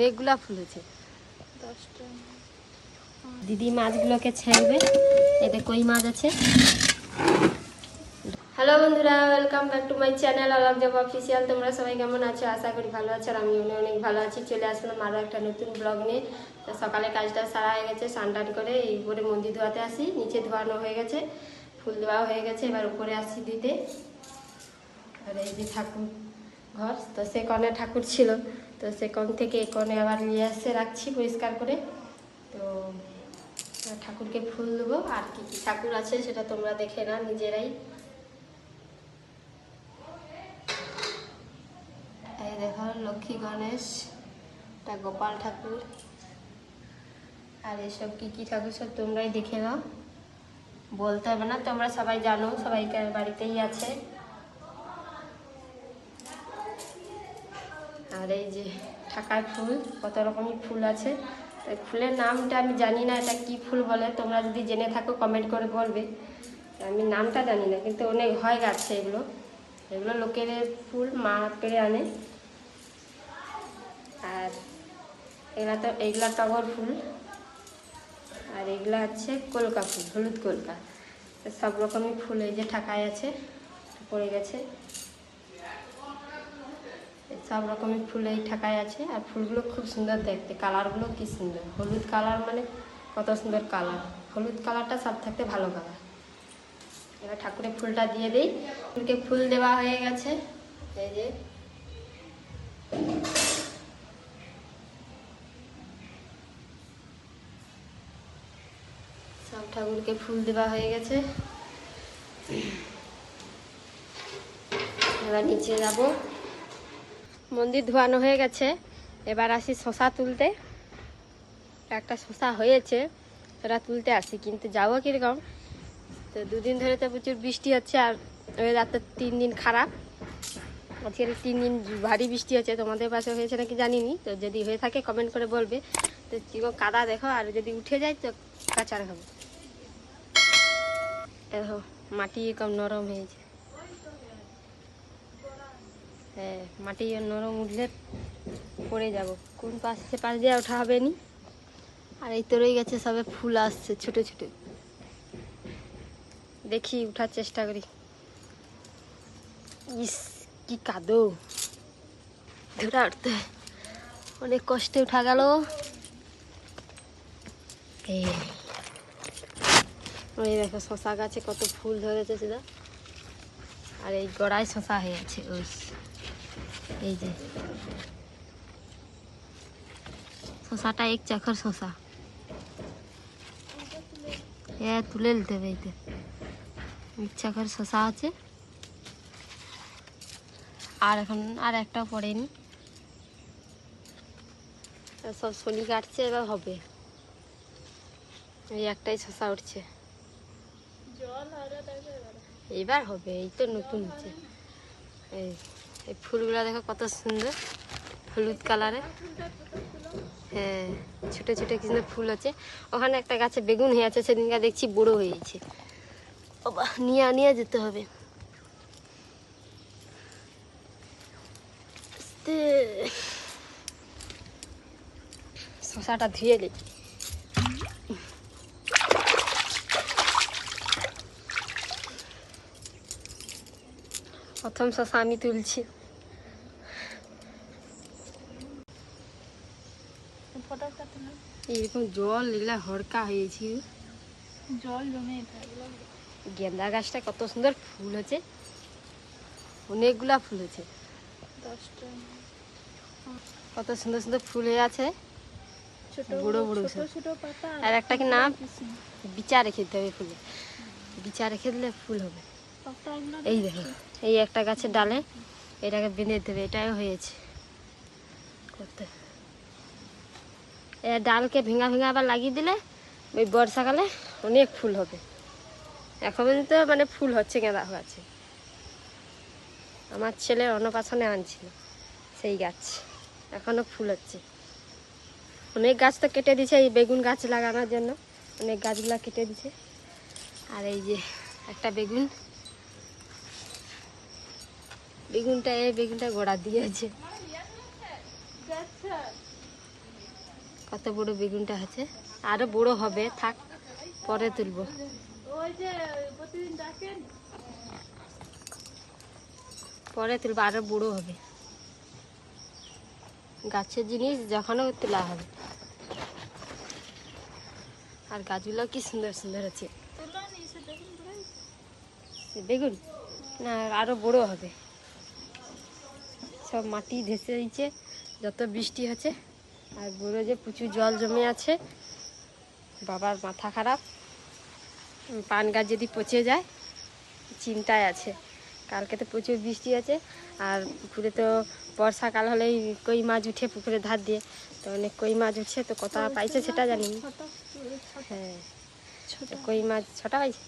অনেকগুলা ফুল হয়েছে। দিদি মাছগুলোকে ছাড়বে। এতে কই মাছ আছে? হ্যালো বন্ধুরা welcome back to my channel Alok job official. তোমরা সবাই কেমন আছো? আশা করি ভালো আছো আর আমি অনেক অনেক ভালো আছি। চলে আসলাম আরও একটা নতুন ব্লগ নিয়ে। তো সকালে কাজটা সারা হয়ে গেছে স্নান টান করে এই উপরে মন্দির ধোয়াতে আসি। নিচে ধোয়ানো হয়ে গেছে ফুল দেওয়া হয়ে গেছে এবার উপরে আসি দিতে। আর এই যে ঠাকুর ঘর তো সে কনে ঠাকুর ছিল। তো সে কোণ থেকে এ কোণে আবার নিয়ে এসে রাখছি পরিষ্কার করে। তো ঠাকুরকে ফুল দেবো। আর কি কি ঠাকুর আছে সেটা তোমরা দেখে না নিজেরাই। দেখো, লক্ষ্মী, গণেশ এটা গোপাল ঠাকুর। আর এসব কি কি ঠাকুর সব তোমরাই দেখে নাও। বলতে হবে না, তোমরা সবাই জানো, সবাইকার বাড়িতেই আছে। আর এই যে ঠাকার ফুল, কত রকমের ফুল আছে। ফুলের নামটা আমি জানি না, এটা কি ফুল বলে, তোমরা যদি জেনে থাকো কমেন্ট করে বলবে। আমি নামটা জানি না, কিন্তু অনেক হয় গাছে এগুলো। এগুলো লোকের ফুল, মা পেরে আনে। আর এগুলা তো, এগুলা টগর ফুল। আর এগুলা হচ্ছে কলকা ফুল, হলুদ কলকা। সব রকমই ফুল এই যে ঠাকায় আছে, পড়ে গেছে। সব রকমের ফুল এই ঠাকায় আছে। আর ফুলগুলো খুব সুন্দর দেখতে। কালারগুলো কি সুন্দর। হলুদ কালার মানে কত সুন্দর কালার। হলুদ কালারটা সব থাকতে ভালো কালার। এবার ঠাকুরের ফুলটা দিয়ে দিই। ফুলকে ফুল দেওয়া হয়ে গেছে। এই যে। সব ঠাকুরকে ফুল দেওয়া হয়ে গেছে। এবার নিচে যাব। মন্দির ধোয়ানো হয়ে গেছে। এবার আসি শশা তুলতে। একটা শশা হয়েছে ওরা তুলতে আসি, কিন্তু যাব কীরকম? তো দুদিন ধরে তো প্রচুর বৃষ্টি হচ্ছে আর ওয়েদার তো তিন দিন খারাপ। আজকে তিন দিন ভারী বৃষ্টি হচ্ছে, তোমাদের পাশে হয়েছে নাকি জানিনি? তো যদি হয়ে থাকে কমেন্ট করে বলবে। তো কীরকম কাদা দেখো, আর যদি উঠে যায় তো কাঁচা রাখব দেখো, মাটি কম নরম হয়েছে। হ্যাঁ মাটি নরম উঠলে পড়ে যাব। কোন পাশে পাশ দিয়ে ওঠা হবে নি? আর এই তো রয়ে গেছে, সবে ফুল আসছে ছোট ছোট। দেখি, উঠার চেষ্টা করি। ইস, কি কাদো। ধরে উঠতে অনেক কষ্টে উঠা গেল। এই দেখো, শশা গাছে কত ফুল ধরেছে সেটা আর এই গড়াই শশা হয়ে আছে ওই এই যে। শশাটা এক চাখর শশা। হ্যাঁ তুলে নিতে হবে এইতে এক চাখর শশা আছে। আর এখন আর একটাও পড়েনি। সব শনি কাটছে এবার হবে। এই একটাই শশা উঠছে। এবার হবে এই তো নতুন হচ্ছে। এই। এই ফুলগুলো দেখো কত সুন্দর, হলুদ কালারের হ্যাঁ ছোটো ছোটো কি সুন্দর ফুল আছে। ওখানে একটা গাছে বেগুন হয়ে আছে, সেদিনকে দেখছি বড়ো হয়েছে বাবা নিয়ে নিয়ে যেতে হবে। শশাটা ধুয়ে দিই প্রথম শশা আমি তুলছি। এরকম জল এগুলা হড়কা হয়েছে। জল জমে গেন্দা গাছটা কত সুন্দর ফুল হচ্ছে অনেকগুলা ফুল হচ্ছে কত সুন্দর সুন্দর ফুল হয়ে আছে। ছোট বুড়ো বুড়ো আর একটা কি নাম? বিচা রেখে দিতে হবে ফুলে। বিচা রেখে দিলে ফুল হবে। এই দেখো, এই একটা গাছের ডালে এটাকে বেঁধে দিতে হবে এটাও হয়েছে। করতে। এ ডালকে ভেঙা ভেঙা আবার লাগিয়ে দিলে ওই বর্ষাকালে অনেক ফুল হবে। এখন তো মানে ফুল হচ্ছে গেঁদা গাছে আমার ছেলে অন্নপ্রাশনে আনছিল সেই গাছ। এখনও ফুল হচ্ছে। অনেক গাছ তো কেটে দিছে এই বেগুন গাছ লাগানোর জন্য। অনেক গাছগুলা কেটে দিছে আর এই যে একটা বেগুন বেগুনটা এই বেগুনটা গোড়া দিয়েছে। কত বড় বেগুনটা আছে? আরও বড় হবে থাক পরে তুলবো। পরে তুলবো আরও বড় হবে। গাছের জিনিস যখনও তোলা হবে। আর গাছগুলো কি সুন্দর সুন্দর আছে। বেগুন? না আরও বড় হবে। সব মাটি ধেসে দিচ্ছে যত বৃষ্টি হচ্ছে। আর বুড়ো যে প্রচুর জল জমে আছে বাবার মাথা খারাপ। পান গাছ যদি পচে যায় চিন্তায় আছে। কালকে তো প্রচুর বৃষ্টি আছে আর পুকুরে তো বর্ষাকাল হলেই কই মাছ উঠে পুকুরে ধার দিয়ে। তো অনেক কই মাছ উঠছে তো কত পাইছে সেটা জানি হ্যাঁ কই মাছ ছটা পাইছে?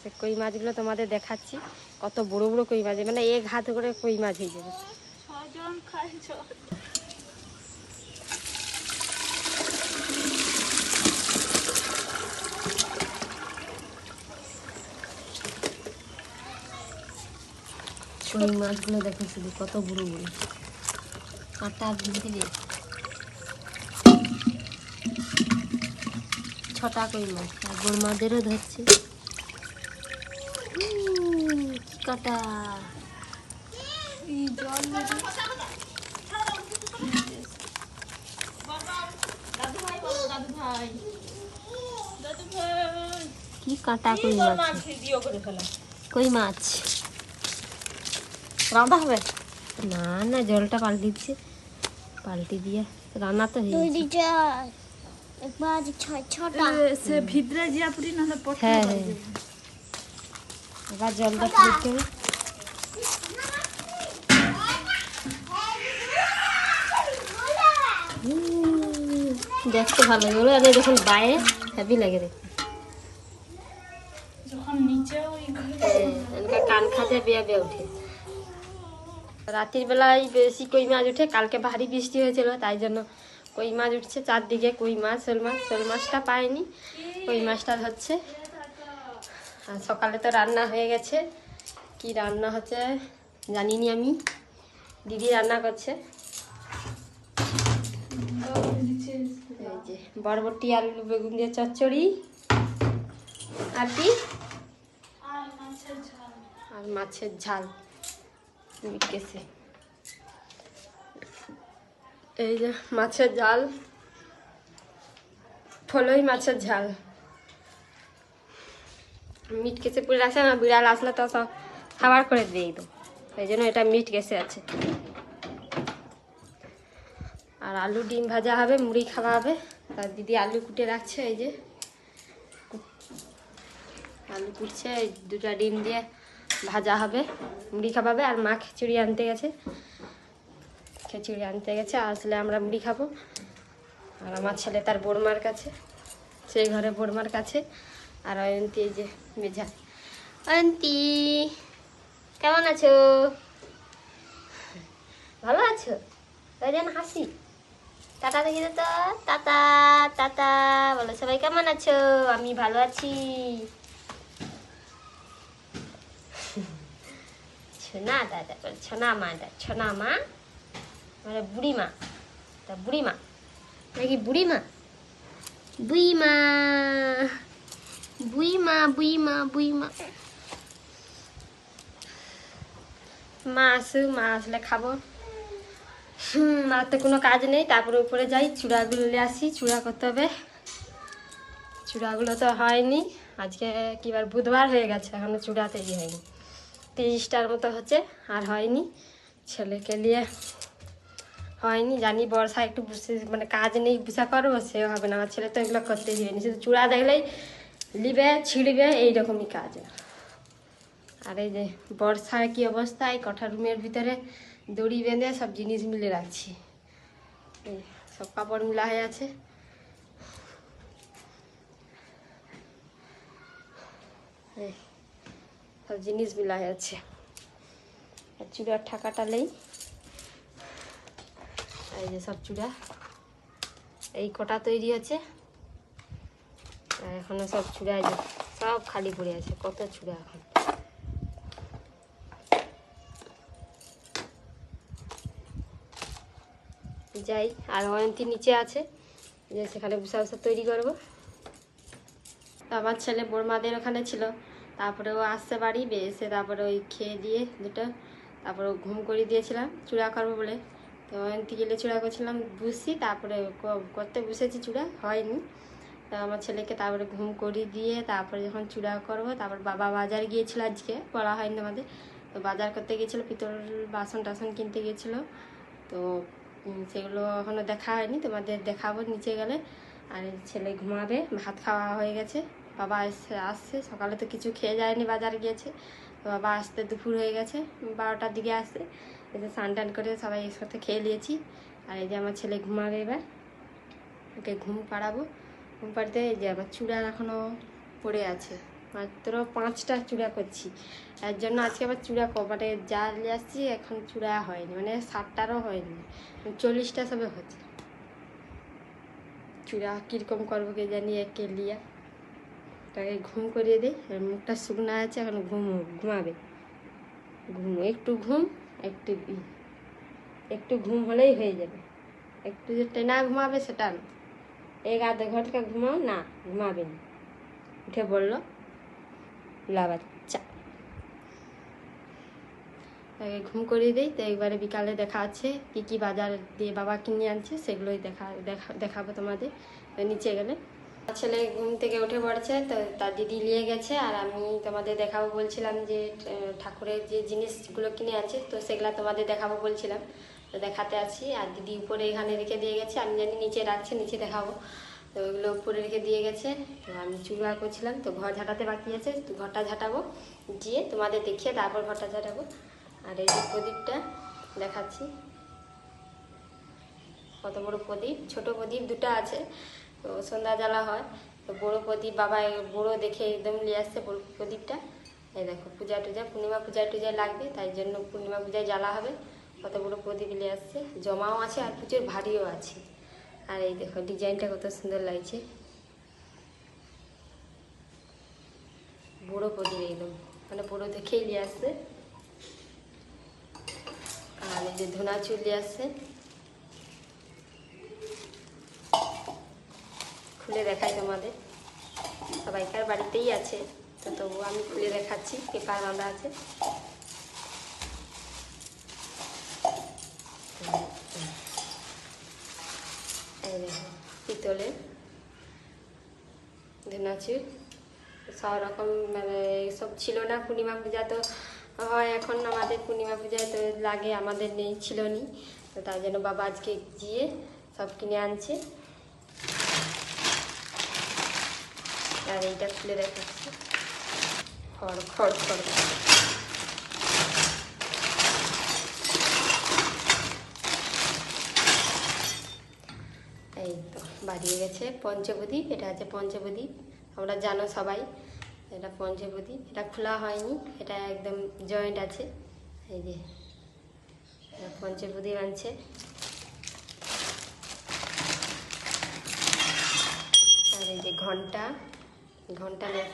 সে কই মাছগুলো তোমাদের দেখাচ্ছি কত বড় বড় কই মাছ মানে এক হাত করে কই মাছ হয়ে যাবে। কই মাছগুলো দেখো শুধু কত বড় বড় কাঁটা দিলে ছটা কই মাছ? আর বড় মাছদেরও ধরছে। কাটা? এই জল মেরে দাদু ভাই বলো দাদু ভাই দাদু ভাই কি কাটা কই মাছ ভিডিও করে ফেলা কই মাছ? রান্না হবে না না জলটা পাল্টি দিচ্ছে পাল্টি দিয়ে রান্না তো হয়ে গেছে। একবার ছয় ছটা সে ভিতরে জিয়া পুরি না পড়তে হ্যাঁ হ্যাঁ। এবার জলটা ফুটতে দেখতে ভালো লাগে ওগুলো আগে যখন বাইরে হেভি লাগে দেখতে। এনেকা কান খাতে বেয়া বেয়া উঠে। রাতের বেলায় বেশি কই মাছ উঠে কালকে ভারী বৃষ্টি হয়েছিল তাই জন্য কই মাছ উঠছে চারদিকে কই মাছ শোল মাছ শোল মাছটা পাইনি কই মাছটা হচ্ছে। আর সকালে তো রান্না হয়ে গেছে কি রান্না হচ্ছে জানিনি আমি দিদি রান্না করছে। বরবটি, আলু, বেগুন দিয়ে চচ্চড়ি। আর কি? আর মাছের ঝাল। মাছের এই যে মাছের ঝাল। ফলই মাছের ঝাল। মিট কেসে পুরে আসে না, বিড়াল আসলে তো সব খাবার করে দিয়ে দেবো। এই জন্য এটা মিট কেসে আছে। আর আলু ডিম ভাজা হবে, মুড়ি খাওয়া হবে। তার দিদি আলু কুটে রাখছে, এই যে। আলু কুটছে দুটা ডিম দিয়ে ভাজা হবে। মুড়ি খাওয়াবে, আর মা খিচুড়ি আনতে গেছে। খিচুড়ি আনতে গেছে, আসলে আমরা মুড়ি খাব। আর আমার ছেলে তার বোরমার কাছে, সেই ঘরে বোরমার কাছে। আর অয়ন্তী, এই যে মেঝা। অয়ন্তী, কেমন আছো? ভালো আছো? তাই যেন হাসি। টাটা, দেখি তো টাটা টাটা। বলো, সবাই কেমন আছো? আমি ভালো আছি। ছোনা দাদা, ছোনা মা ছোনা মা মানে বুড়ি মা, তা বুড়ি মা, নাকি বুড়ি মা? বুই মা বুই মা বুই মা বুই মা। মা আসু মা আসলে খাব। হুম, আর তো কোনো কাজ নেই। তারপরে উপরে যাই, চূড়াগুলো নিয়ে আসি। চূড়া করতে হবে। চূড়াগুলো তো হয়নি। আজকে কিবার বুধবার হয়ে গেছে, এখনও চূড়া তৈরি হয়নি। তিরিশটার মতো হচ্ছে, আর হয়নি। ছেলেকে নিয়ে হয়নি। জানি বর্ষা একটু বুঝতে মানে কাজ নেই, বুঝা করব সে হবে না। আমার ছেলে তো এগুলো করতে দিবেনি শুধু চূড়া দেখলেই লিবে, ছিঁড়বে, এইরকমই কাজ। আর এই যে বর্ষার কি অবস্থা, এই কঠা রুমের ভিতরে দড়ি বেঁধে সব জিনিস মিলে রাখছি। সব কাপড় মিলা হয়ে আছে। সব জিনিস মিলা হয়ে আছে। আর চূড়ার ঠাকাটা নেই। এই যে সব চূড়া। এই কটা তৈরি আছে আর এখনও সব চূড়া সব খালি পড়ে আছে, কত চূড়া এখন। যাই, আর অয়ন্তী নিচে আছে। যে সেখানে বুসা বুসা তৈরি করব। আমার ছেলে বোরমাদের ওখানে ছিল। তারপরে ও আসছে বাড়ি এসে তারপরে ওই খেয়ে দিয়ে দুটো, তারপরে ঘুম করিয়ে দিয়েছিলাম, চূড়া করব বলে। তো এনতি গেলে চূড়া করছিলাম বুঝছি তারপরে করতে বসেছি চূড়া, হয়নি। তো আমার ছেলেকে তারপরে ঘুম করিয়ে দিয়ে তারপরে যখন চূড়া করব, তারপর বাবা বাজার গিয়েছিল আজকে, বলা হয়নি আমাদের তো বাজার করতে গিয়েছিল, পিতল বাসন টাসন কিনতে গিয়েছিল। তো সেগুলো এখনও দেখা হয়নি, তোমাদের দেখাবো নিচে গেলে। আর ছেলে ঘুমাবে, ভাত খাওয়া হয়ে গেছে, বাবা এসে আসছে, সকালে তো কিছু খেয়ে যায়নি, বাজার গিয়েছে। বাবা আসতে দুপুর হয়ে গেছে, বারোটার দিকে আসছে। এই যে স্নান টান করে সবাই একসাথে খেয়ে নিয়েছি। আর এই যে আমার ছেলে ঘুমাবে এবার, ওকে ঘুম পাড়াবো। ঘুম পাড়তে এই যে আমার চূড়া এখনও পড়ে আছে। মাত্র পাঁচটা চূড়া করছি। এর জন্য আজকে আবার চূড়া ক মানে যা নিয়ে আসছি এখন চূড়া হয়নি মানে ষাটটারও হয়নি, চল্লিশটা সবে হচ্ছে। চূড়া কীরকম করব কে জানি একে লিয়া। তাকে ঘুম করিয়ে দিই মুখটা শুকনো আছে, এখন ঘুম, ঘুমাবে। ঘুম, একটু ঘুম, একটু একটু ঘুম হলেই হয়ে যাবে। একটু যে টেনা ঘুমাবে সেটা না। এক আধ ঘণ্টা ঘুমাও, না, ঘুমাবে না। উঠে বলল লাবাচ্চা তাকে ঘুম করিয়ে দিই, তো একবারে বিকালে দেখা আছে, কী কী বাজার দিয়ে বাবা কিনে আনছে, সেগুলোই দেখা দেখা, দেখাবো তোমাদের। নিচে গেলে। ছেলে ঘুম থেকে উঠে পড়ছে, তো তার দিদি নিয়ে গেছে, আর আমি তোমাদের দেখাবো বলছিলাম যে ঠাকুরের যে জিনিসগুলো কিনে আছে তো সেগুলো তোমাদের দেখাবো বলছিলাম। তো দেখাতে আছি আর দিদি উপরে এখানে রেখে দিয়ে গেছে, আমি জানি নিচে রাখছে, নিচে দেখাবো। তো ওইগুলো উপরে রেখে দিয়ে গেছে। তো আমি চুড়া করছিলাম। তো ঘর ঝাঁটাতে বাকি আছে। তো ঘরটা ঝাঁটাবো। গিয়ে তোমাদের দেখিয়ে তারপর ঘরটা ঝাঁটাবো। আর এই যে প্রদীপটা দেখাচ্ছি। কত বড় প্রদীপ। ছোট প্রদীপ দুটো আছে। তো সন্ধ্যা জ্বালা হয়। তো বড় প্রদীপ বাবা বড় দেখে একদম নিয়ে আসছে প্রদীপটা। এই দেখো, পূজা টুজা, পূর্ণিমা পূজা টুজা লাগবে। তাই জন্য পূর্ণিমা পূজায় জ্বালা হবে। কত বড় প্রদীপ নিয়ে আসছে। জমাও আছে আর প্রচুর ভারীও আছে। আর এই দেখো, ডিজাইনটা কত সুন্দর লাগছে। বুড়ো প্রদীপ একদম মানে বুড়ো দেখেই নিয়ে আসছে। আর এই যে ধনা চুল নিয়ে আসছে। খুলে দেখাই তোমাদের। সবাইকার বাড়িতেই আছে, তো তবু আমি খুলে দেখাচ্ছি, পেপার বাঁধা আছে এই দেখো পিতলের ধনাচুর সব রকম মানে সব ছিল না। পূর্ণিমা পূজা তো হয় এখন আমাদের পূর্ণিমা পূজায় তো লাগে, আমাদের নেই ছিল নি তো তার জন্য বাবা আজকে গিয়ে সব কিনে আনছে। আর এইটা খুলে দেখাচ্ছি। খড় খড় খড়। এই তো, বাড়িয়ে গেছে পঞ্চপ্রদীপ, এটা আছে পঞ্চপ্রদীপ। আমরা জানো সবাই, এটা পঞ্চপ্রদীপ এটা খোলা হয়নি, এটা একদম জয়েন্ট আছে। এই যে পঞ্চপ্রদীপ আনছে আর এই যে ঘণ্টা ঘণ্টা নে-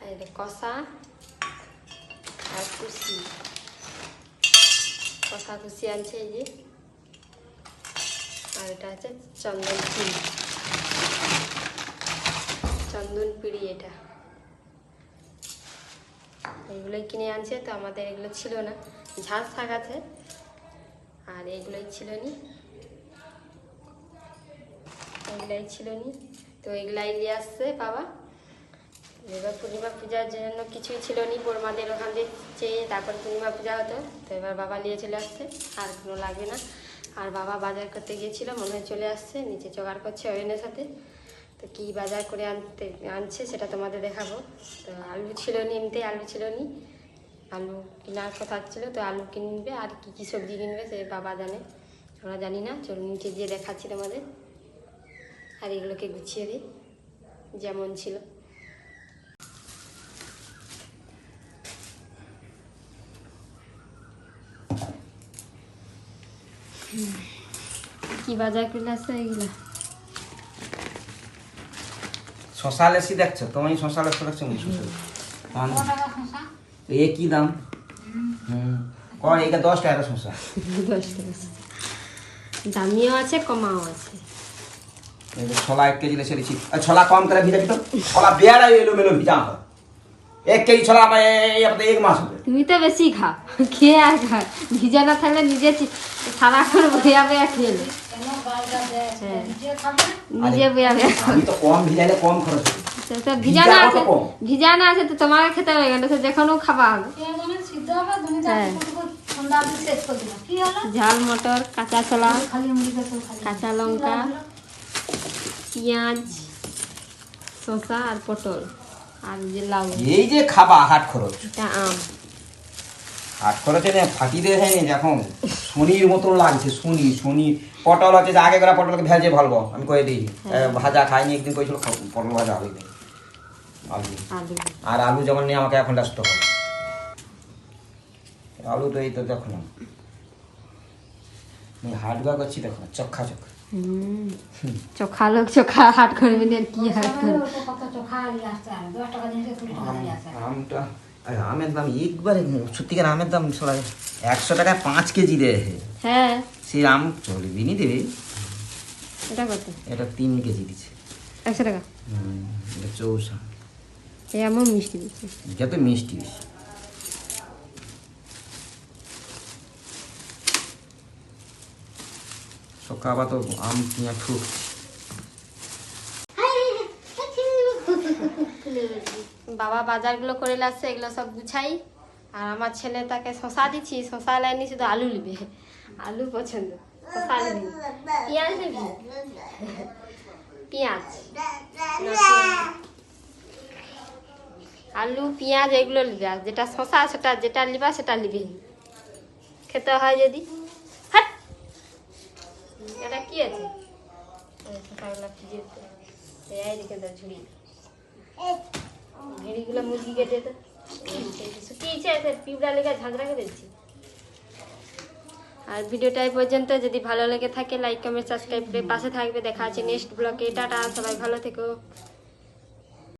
আর এই যে কষা আর কুশি কষা কুশি আনছে এই যে। আর এটা আছে চন্দন পিড়ি। চন্দন পিড়ি এটা। এইগুলোই কিনে আনছে, তো আমাদের এগুলো ছিল না। ঝাঁস শাক আছে, আর এগুলোই ছিল নি। এগুলাই ছিল নি। তো এগুলাই নিয়ে আসছে বাবা। এবার পূর্ণিমা পূজার জন্য কিছুই ছিল নি বোরমাদের ওখান দিয়ে চেয়ে তারপর পূর্ণিমা পূজা হতো। তো এবার বাবা নিয়ে চলে আসছে, আর কোনো লাগবে না। আর বাবা বাজার করতে গিয়েছিল, মনে হয় চলে আসছে, নিচে জোগাড় করছে ওয়েনের সাথে। তো কী বাজার করে আনতে, আনছে সেটা তোমাদের দেখাবো। তো আলু ছিল নি আলু ছিল নি। আলু কেনার কথা ছিল, তো আলু কিনবে আর কী কী সবজি কিনবে সে বাবা জানে। আমরা জানি না, চলো নিচে গিয়ে দেখাচ্ছি তোমাদের। আর এগুলোকে গুছিয়ে দিই, যেমন ছিল। কি বাজার করলে আসছে এগুলো? শশা লেসি দেখছ? তুমি শশা লেসি দেখছ নি শশা? এ কি দাম? হুম। ক ও এইটা দশ টাকা শসা দশ টাকা দামিও আছে কমাও আছে। ছোলা এক কেজি লেছে দিচ্ছি। আর ছোলা কম করে ভিজা দিত। ছোলা বেড়া এলো মেলো ভিজা এক কেজি ছোলা আমার এক মাস হবে তুমি তো বেশি খাও খেয়ে আর খা ভিজা না থাকলে নিজে সারাক্ষণ বইয়া বইয়া খেয়ে। নিজে বইয়া বইয়া খাও। তো কম ভিজাইলে কম খরচ হবে। তো তো ভিজা না ভিজা আছে কত ভিজা না আছে তো তোমাকে খেতে হবে কেন? তো যেখানেও খাবা হবে। হ্যাঁ। ঠান্ডা আপনি শেষ করে দিলাম। কি হলো? ঝাল মটর কাঁচা ছোলা কাঁচা লঙ্কা পেঁয়াজ শসা আর পটল। আর যে লাউ। এই যে খাবা হাট খরচ। এটা আম। হাট খরচে না ফাটি দিয়ে হয়নি এখন শনির মতন লাগছে শনি শনি পটল আছে যে আগে করা পটলকে ভেজে ভালবো আমি কয়ে দিই। এ, ভাজা খাইনি একদিন কইছিল পটল ভাজা হবে আলু। আলু। আর আলু যেমন নিয়ে আমাকে এখন ব্যস্ত হবে। আলু তো এই তো দেখো না। হাট গা করছি দেখো না, চক্ষা চক্ষা চোখা লোক চোখা হাট করবে কি হাট করবে? আরে আমের দাম একবারে সত্যিকার আমের দাম সবাই একশো টাকায় পাঁচ কেজি দেয় হ্যাঁ। সেই আম চলবি নি দেবে এটা কত? এটা তিন কেজি দিচ্ছে। একশো টাকা? হুম, এটা চৌষা। এই আমার মিষ্টি দিচ্ছে। যত মিষ্টি বেশি। সকাল তো আম কিনা ঠুক বাবা বাজারগুলো করে আসছে এগুলো সব গুছাই। আর আমার ছেলে তাকে শশা দিচ্ছি শশা লাইনি, শুধু আলু নিবে। আলু পছন্দ শশা নিবি। পেঁয়াজ নিবি? পেঁয়াজ। আলু, পেঁয়াজ, এগুলো নিবে। যেটা শশা সেটা যেটা নিবা, সেটা নিবি। খেতে হয় যদি। হাট! এটা কি আছে? শশাগুলো। এই ঝুড়ি। ভেড়িগুলো মুরগি কেটে তো লেগে ঝাঁকড়া আর ভিডিওটা পর্যন্ত। যদি ভালো লেগে থাকে লাইক কমেন্ট সাবস্ক্রাইব করে পাশে থাকবে। দেখা আছে নেক্সট ব্লগে টাটা, সবাই ভালো থেকো।